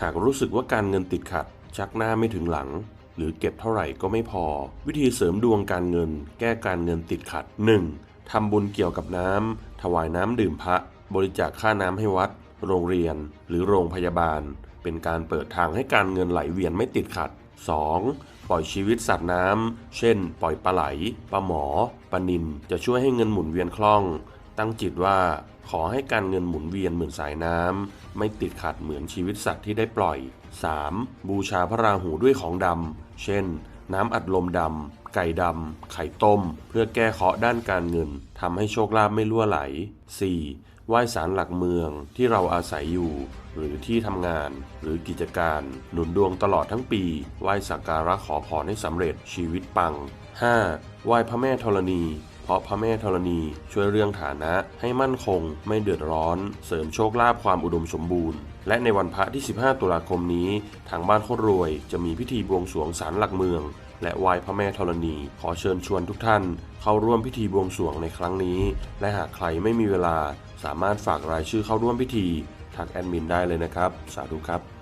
หากรู้สึกว่าการเงินติดขัด ชักหน้าไม่ถึงหลัง หรือเก็บเท่าไหร่ก็ไม่พอ วิธีเสริมดวงการเงิน แก้การเงินติดขัด 1. ทำบุญเกี่ยวกับน้ำถวายน้ำดื่มพระ บริจาคค่าน้ำให้วัด โรงเรียน หรือโรงพยาบาล เป็นการเปิดทางให้การเงินไหลเวียนไม่ติดขัด 2. ปล่อยชีวิตสัตว์น้ำ เช่น ปล่อยปลาไหล ปลาหมอ ปลานิลจะช่วยให้เงินหมุนเวียนคล่อง ตั้งจิตว่า ขอให้การเงินหมุนเวียนเหมือนสายน้ำ ไม่ติดขัดเหมือนชีวิตสัตว์ที่ได้ปล่อย 3. บูชาพระราหูด้วยของดำ เช่น น้ำอัดลมดำ ไก่ดำ ไข่ต้ม เพื่อแก้เคราะห์ด้านการเงินทำให้โชคลาภไม่ล่วไหล 4. ไหว้ศาลหลักเมืองที่เราอาศัยอยู่ หรือที่ทำงานหรือกิจการ หนุนดวงตลอดทั้งปี ไหว้สักการะขอพรให้สำเร็จชีวิตปัง 5. ไหว้พระแม่ธรณี ราะพระแม่ธรณีช่วยเรื่องฐานะให้มั่นคง ไม่เดือดร้อน เสริมโชคลาภความอุดมสมบูรณ์ และในวันพระที่ 15 ตุลาคมนี้ ทางบ้านโคตรรวย จะมีพิธีบวงสรวงศาลหลักเมือง และไหว้พระแม่ธรณี ขอเชิญชวนทุกท่าน เข้าร่วมพิธีบวงสรวงในครั้งนี้ และหากใครไม่มีเวลา สามารถฝากรายชื่อเข้าร่วมพิธีทักแอดมินได้เลยนะครับ สาธุครับ